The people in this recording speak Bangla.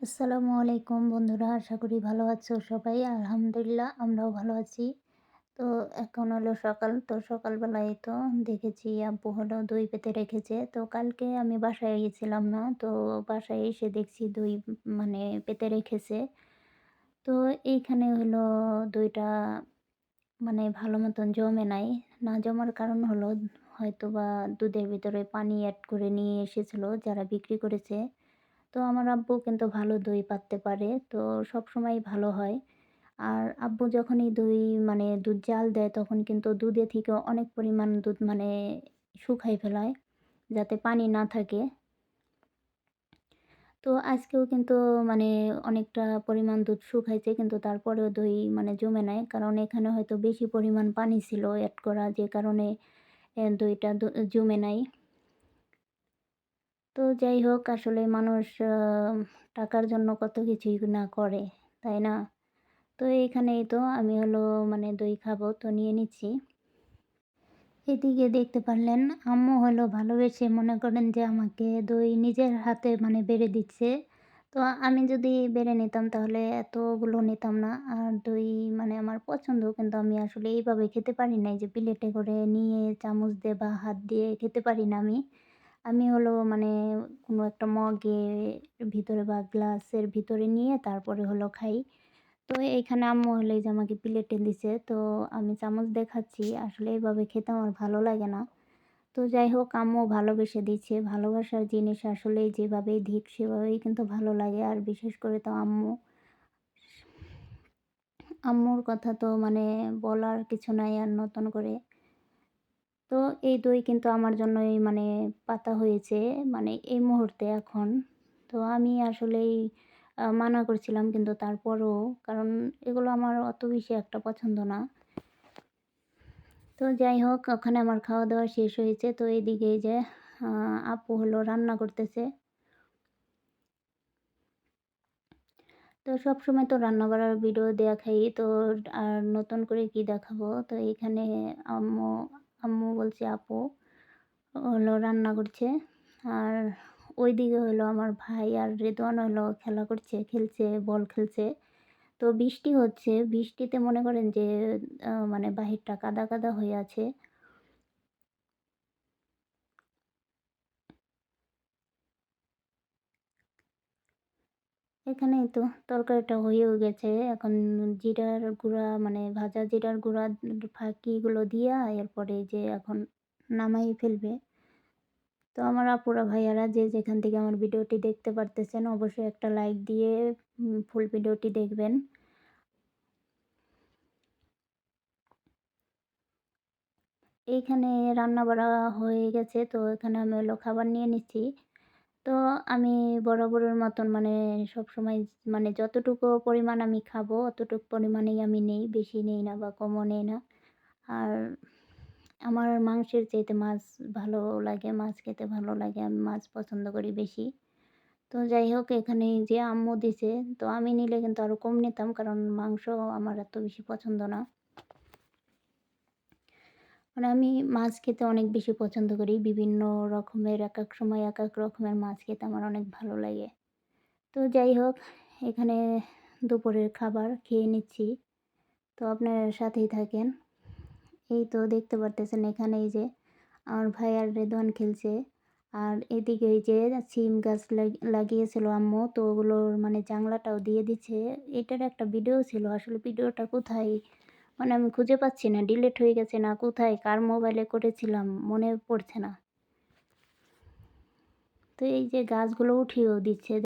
আসসালামু আলাইকুম বন্ধুরা, আশা করি ভালো আছো সবাই। আলহামদুলিল্লাহ, আমরাও ভালো আছি। তো এখন হলো সকাল, তো সকালবেলায় তো দেখেছি আব্বু হলো দই পেতে রেখেছে। তো কালকে আমি বাসায় গেছিলাম না, তো বাসায় এসে দেখছি দই মানে পেতে রেখেছে। তো এইখানে হলো দইটা মানে ভালো মতন জমে নাই। না জমার কারণ হলো হয়তো বা দুধের ভিতরে পানি অ্যাড করে নিয়ে এসেছিল যারা বিক্রি করেছে। তো আমার আব্বু কিন্তু ভালো দই পাততে পারে। তো সব সময় ভালো হয়। আর আব্বু যখনই দই মানে দুধ জাল দেয় তখন কিন্তু দুধে থেকে অনেক পরিমাণ দুধ মানে শুকাই ফেলায়, যাতে পানি না থাকে। তো আজকেও কিন্তু মানে অনেকটা পরিমাণ দুধ শুকাইছে কিন্তু তারপরেও দই মানে জমে নেয় কারণ এখানে হয়তো বেশি পরিমাণ পানি ছিল অ্যাড করা, যে কারণে দইটা জমে নাই। তো যাই হোক, আসলে মানুষ টাকার জন্য কত কিছুই না করে, তাই না? তো এখানেই তো আমি হলো মানে দই খাব, তো নিয়ে নিচ্ছি। এদিকে দেখতে পারলেন, আম্মু হলো ভালোবেসে মনে করেন যে আমাকে দই নিজের হাতে মানে বেড়ে দিচ্ছে। তো আমি যদি বেড়ে নিতাম তাহলে এতগুলো নিতাম না, আর দই মানে আমার পছন্দ, কিন্তু আমি আসলে এইভাবে খেতে পারি না যে প্লেটে করে নিয়ে চামচ দিয়ে বা হাত দিয়ে খেতে পারি না আমি। আমি হলো মানে কোনো একটা মগে ভিতরে বা গ্লাসের ভিতরে নিয়ে তারপরে হলো খাই। তো এইখানে আম্মু হলে যে আমাকে প্লেটে দিছে। তো আমি চামচ দেখাচ্ছি। আসলে এইভাবে খেতে আমার ভালো লাগে না। তো যাই হোক, আম্মু ভালোবেসে দিচ্ছে। ভালোবাসার জিনিস আসলে যেভাবেই দিক, সেভাবেই কিন্তু ভালো লাগে। আর বিশেষ করে তো আম্মু। আম্মুর কথা তো মানে বলার কিছু নাই আর নতুন করে। তো এই দই কিন্তু আমার জন্যই মানে পাতা হয়েছে মানে এই মুহূর্তে এখন। তো আমি আসলেই মানা করছিলাম কিন্তু তারপরও, কারণ এগুলো আমার অত বেশি একটা পছন্দ না। তো যাই হোক, ওখানে আমার খাওয়া দাওয়া শেষ হয়েছে। তো এইদিকে যে আপু হলো রান্না করতেছে। তো সব সময় তো রান্না করার ভিডিও দেখাই, তো আর নতুন করে কি দেখাবো? তো এখানে আম্মু আম্মু বলছে, আপু, হলো রান্না করছে। আর ওই দিকে হলো আমার ভাই আর রেদওয়ান হলো খেলা করছে, খেলছে, বল খেলছে। তো বৃষ্টি হচ্ছে। বৃষ্টিতে মনে করেন যে মানে বাহিরটা কাদা কাদা হয়ে আছে। এখানেই তো তরকারিটা হয়েও গেছে। এখন জিরার গুঁড়া মানে ভাজা জিরার গুঁড়া ফাঁকিগুলো দিয়া এরপরে যে এখন নামাই ফেলবে। তো আমার আপুরা ভাইয়ারা যে যেখান থেকে আমার ভিডিওটি দেখতে পারতেছেন, অবশ্যই একটা লাইক দিয়ে ফুল ভিডিওটি দেখবেন। এইখানে রান্না বাড়া হয়ে গেছে, তো এখানে আমি হলো খাবার নিয়ে নিচ্ছি। তো আমি বরাবরের মতন মানে সব সময় মানে যতটুকু পরিমাণ আমি খাব, অতটুকু পরিমাণেই আমি নেই, বেশি নেই না বা কমও নেই না। আর আমার মাংসের চাইতে মাছ ভালো লাগে, মাছ খেতে ভালো লাগে, আমি মাছ পছন্দ করি বেশি। তো যাই হোক, এখানে যে আম্মু দিছে, তো আমি নিলে কিন্তু আরও কম নিতাম, কারণ মাংস আমার এত বেশি পছন্দ না। মানে আমি মাছ খেতে অনেক বেশি পছন্দ করি। বিভিন্ন রকমের এক এক সময় এক এক রকমের মাছ খেতে আমার অনেক ভালো লাগে। তো যাই হোক, এখানে দুপুরের খাবার খেয়ে নিচ্ছি। তো আপনার সাথেই থাকেন। এই তো দেখতে পারতেছেন এখানে এই যে আমার ভাই আর রেদওয়ান খেলছে। আর এদিকে এই যে সিম গাছ লাগিয়েছিল আম্মু। তো ওগুলোর মানে জাংলাটাও দিয়ে দিচ্ছে। এটার একটা ভিডিও ছিল। আসলে ভিডিওটা কোথায়? মানে আমি খুঁজে পাচ্ছি না ডিলেট হয়ে গেছে না, কোথায়, কার মোবাইলে করেছিলাম, মনে পড়ছে না। তো এই যে গাছগুলো উঠিয়েও দিচ্ছে